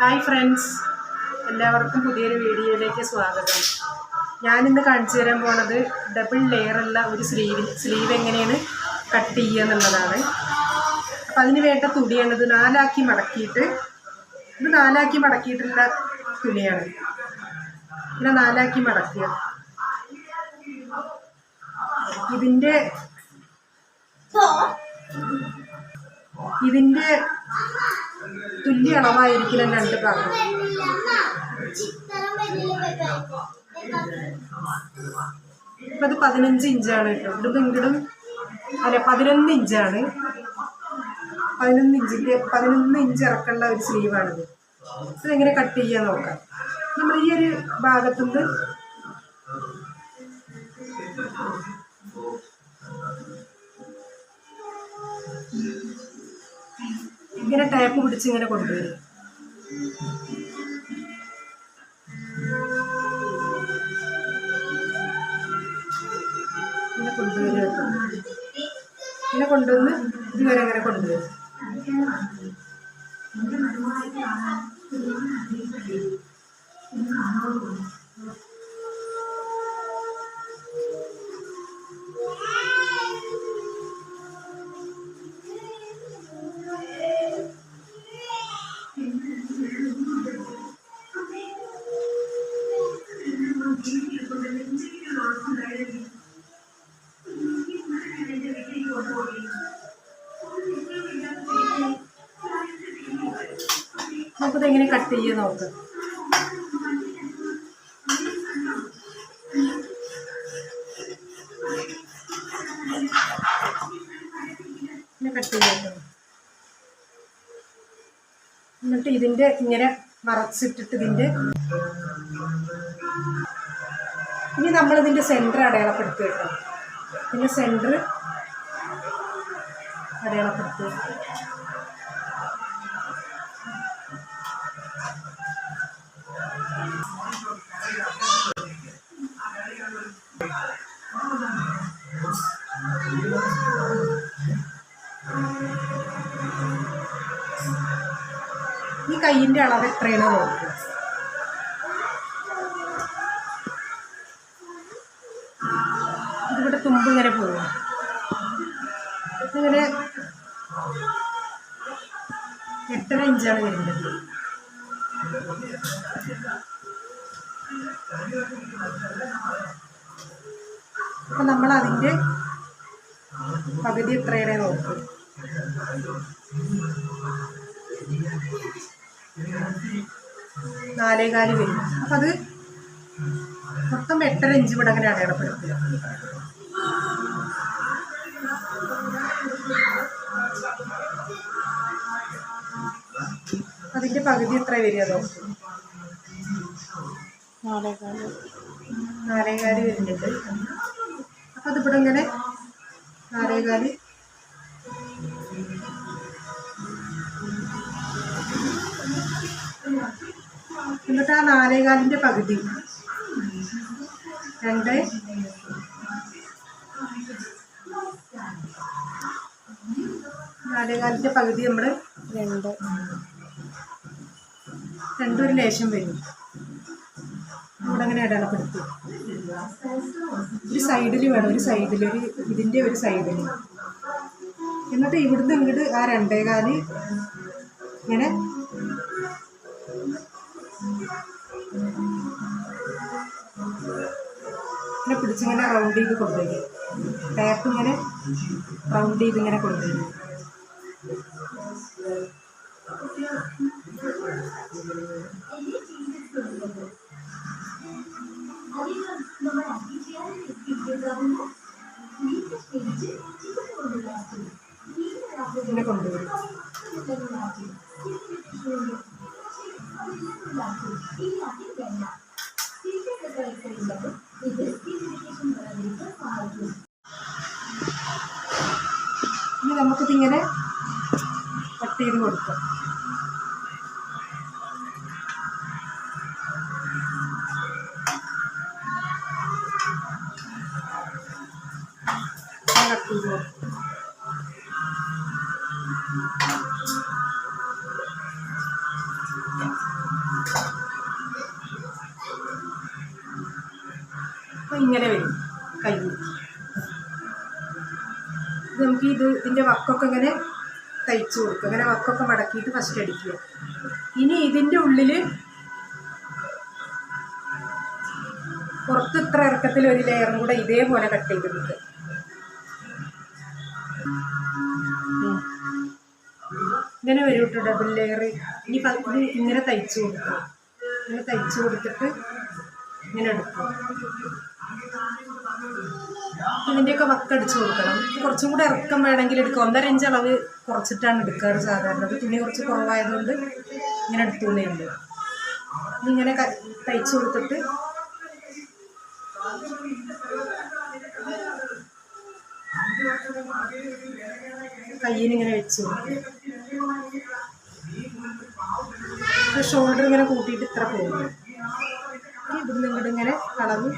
Hi friends എല്ലാവർക്കും പുതിയൊരു വീഡിയോയിലേക്ക് സ്വാഗതം. ഞാനിന്ന് കാണിച്ചു തരാൻ പോണത് ഡബിൾ ലെയറുള്ള ഒരു സ്ലീവ് സ്ലീവ് എങ്ങനെയാണ് കട്ട് ചെയ്യുക എന്നുള്ളതാണ്. അപ്പം അതിന് വേണ്ട തുണിയാണ് ഇത് നാലാക്കി മടക്കിയിട്ട് ഇത് നാലാക്കി മടക്കിയിട്ടുള്ള തുണിയാണ്. ഇങ്ങനെ നാലാക്കി മടക്കുക. ഇതിന്റെ ഇതിന്റെ തുല്യ അളവായിരിക്കണം രണ്ട് ഭാഗം ഇപ്പം അത് പതിനഞ്ച് ഇഞ്ചാണ് കേട്ടോ. ഇവിടുന്ന് ഇങ്ങടും അല്ല പതിനൊന്ന് ഇഞ്ചാണ്. പതിനൊന്ന് ഇഞ്ചിന്റെ പതിനൊന്ന് ഇഞ്ച് ഇറക്കേണ്ട ഒരു സ്ലീവാണിത്. എങ്ങനെ കട്ട് ചെയ്യാൻ നോക്കാം. നമ്മൾ ഈ ഒരു ഭാഗത്തുനിന്ന് ഇങ്ങനെ ടാപ്പ് പിടിച്ച് ഇങ്ങനെ കൊണ്ടുവരും. ഇങ്ങനെ കൊണ്ടുവരും ഇങ്ങനെ കൊണ്ടുവന്ന് ഇതുവരെ അങ്ങനെ കൊണ്ടുവരും. നമുക്കിത് എങ്ങനെ കട്ട് ചെയ്യാൻ നോക്ക്. കട്ട് ചെയ്യാം എന്നിട്ട് ഇതിന്റെ ഇങ്ങനെ മറച്ചിട്ടിട്ട് ഇതിന്റെ ഇനി നമ്മളിതിന്റെ സെന്റർ അടയാളപ്പെടുത്തുക കേട്ടോ. ഇതിന്റെ സെന്റർ അടയാളപ്പെടുത്തുക. ഈ കയ്യിന്റെ അളവ് എത്രയാണ് നോക്കുക ഇതിവിടെ തുമ്പ് ഇങ്ങനെ പോകും ഇങ്ങനെ എട്ടര ഇഞ്ചാണ് വരുന്നത്? അപ്പം നമ്മൾ അതിന്റെ പകുതി എത്രയുടെ നോക്കും. നാലേകാൽ വരും. അപ്പം അത് മൊത്തം എട്ടര ഇഞ്ച് ഇവിടെ അങ്ങനെ അടയാളപ്പെടുത്തുക അതിന്റെ പകുതി എത്ര വരിക നോക്കും നാലേകാൽ വരുന്നുണ്ട്. അപ്പം അതിവിടെ ഇങ്ങനെ നാലേകാൽ എന്നിട്ട് ആ നാലേകാലിന്റെ പകുതി. രണ്ട്. നാലേകാലിന്റെ പകുതി നമ്മൾ രണ്ട്. രണ്ടൊരു ലേശം വരും. ഇവിടെ അങ്ങനെ അടയാളപ്പെടുത്തി. ഒരു സൈഡിൽ വേണം ഒരു സൈഡിൽ ഒരു ഇതിന്റെ ഒരു സൈഡിൽ എന്നിട്ട് ഇവിടുന്ന് ഇങ്ങോട്ട് ആ രണ്ടേകാൽ ഇങ്ങനെ ഇങ്ങനെ പിടിച്ചിങ്ങനെ റൗണ്ട് ചെയ്ത് കൊണ്ടുവരും ടയർക്ക് ഇങ്ങനെ റൗണ്ട് ചെയ്ത് ഇങ്ങനെ കൊണ്ടുവരും ഇങ്ങനെ കൊണ്ടുവരും. ഇങ്ങനെ കട്ട് ചെയ്ത് കൊടുക്കുക ഇങ്ങനെ വരും കൈ നമുക്ക് ഇത് ഇതിന്റെ വക്കൊക്കെ ഇങ്ങനെ തയ്ച്ചു കൊടുക്കും. അങ്ങനെ വക്കൊക്കെ മടക്കിയിട്ട് ഫസ്റ്റ് അടിക്കുക. ഇനി ഇതിന്റെ ഉള്ളിൽ പുറത്ത് ഇത്ര ഇറക്കത്തിൽ ഒരു ലെയറും കൂടെ ഇതേപോലെ കട്ട് ചെയ്ത് കൊടുക്കുക. ഇങ്ങനെ വരും ഡബിൾ ലെയർ ഇനി പത്ത് ഇങ്ങനെ തയ്ച്ചു കൊടുക്കുക. ഇങ്ങനെ തയ്ച്ചു കൊടുത്തിട്ട് ഇങ്ങനെ എടുക്കും ഇതിന്റെയൊക്കെ വക്കടിച്ച് കൊടുക്കണം. കുറച്ചും കൂടെ ഇറക്കം വേണമെങ്കിൽ എടുക്കുക ഒന്നര ഇഞ്ച് അളവ് കുറച്ചിട്ടാണ് എടുക്കാറ് സാധാരണ. തുണി കുറച്ച് കുറവായതുകൊണ്ട് ഇങ്ങനെ എടുത്തുകൊണ്ടേ ഉണ്ട് ഇങ്ങനെ തയ്ച്ചു കൊടുത്തിട്ട് കയ്യിനിങ്ങനെ വെച്ചു ഷോൾഡർ ഇങ്ങനെ കൂട്ടിയിട്ട് ഇത്ര പോകും ഇവിടുന്ന് ഇങ്ങോട്ട് ഇങ്ങനെ അളവ്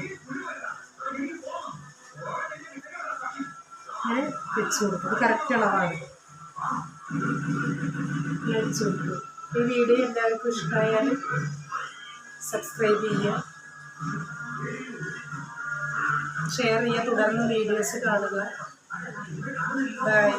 വെച്ച് കൊടുക്കും. കറക്റ്റ് അളവാണ്. വെച്ച് കൊടുക്കും. ഈ വീഡിയോ എല്ലാവർക്കും ഇഷ്ടമായാൽ സബ്സ്ക്രൈബ് ചെയ്യുക. ഷെയർ ചെയ്യുക. തുടർന്ന് വീഡിയോസ് കാണുക. ബൈ